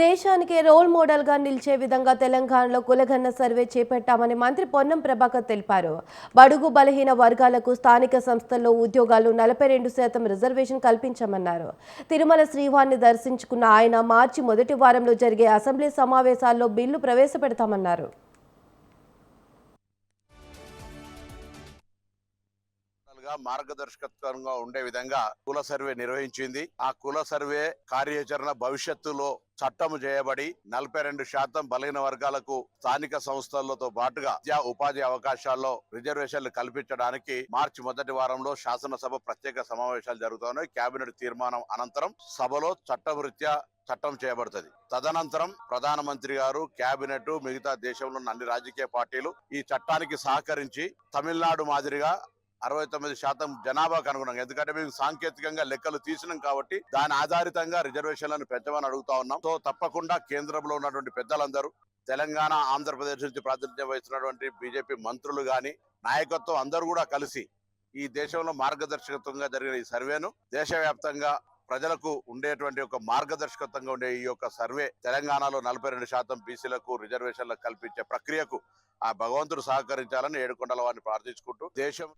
దేశానికి రోల్ మోడల్గా నిలిచే విధంగా తెలంగాణలో కులగన్న సర్వే చేపట్టామని మంత్రి పొన్నం ప్రభాకర్ తెలిపారు. బడుగు బలహీన వర్గాలకు స్థానిక సంస్థల్లో ఉద్యోగాలు నలభై రెండు శాతం రిజర్వేషన్ కల్పించామన్నారు. తిరుమల శ్రీవారిని దర్శించుకున్న ఆయన మార్చి మొదటి వారంలో జరిగే అసెంబ్లీ సమావేశాల్లో బిల్లు ప్రవేశపెడతామన్నారు. గా మార్గదర్శకత్వంగా ఉండే విధంగా కుల సర్వే నిర్వహించింది. ఆ కుల సర్వే కార్యాచరణ భవిష్యత్తులో చట్టము చేయబడి నలభై రెండు శాతం బలహీన వర్గాలకు స్థానిక సంస్థలతో పాటుగా విద్యా ఉపాధి అవకాశాల్లో రిజర్వేషన్లు కల్పించడానికి మార్చి మొదటి వారంలో శాసనసభ ప్రత్యేక సమావేశాలు జరుగుతున్నాయి. కేబినెట్ తీర్మానం అనంతరం సభలో చట్టవృత్యా చట్టం చేయబడుతుంది. తదనంతరం ప్రధానమంత్రి గారు కేబినెట్ మిగతా దేశంలో అన్ని రాజకీయ పార్టీలు ఈ చట్టానికి సహకరించి తమిళనాడు మాదిరిగా అరవై తొమ్మిది శాతం జనాభాకు అనుగుణంగా. ఎందుకంటే మేము సాంకేతికంగా లెక్కలు తీసినాం కాబట్టి దాని ఆధారితంగా రిజర్వేషన్లను పెంచమని అడుగుతా ఉన్నాం. సో తప్పకుండా కేంద్రంలో ఉన్నటువంటి పెద్దలందరూ తెలంగాణ ఆంధ్రప్రదేశ్ నుంచి ప్రాతినిధ్యం వహిస్తున్నటువంటి బీజేపీ మంత్రులు కానీ నాయకత్వం అందరూ కూడా కలిసి ఈ దేశంలో మార్గదర్శకత్వంగా జరిగిన ఈ సర్వేను దేశవ్యాప్తంగా ప్రజలకు ఉండేటువంటి ఒక మార్గదర్శకత్వంగా ఉండే ఈ యొక్క సర్వే తెలంగాణలో నలభై రెండు శాతం బీసీలకు రిజర్వేషన్లకు కల్పించే ప్రక్రియకు ఆ భగవంతుడు సహకరించాలని ఏడుకొండల వారిని ప్రార్థించుకుంటూ దేశం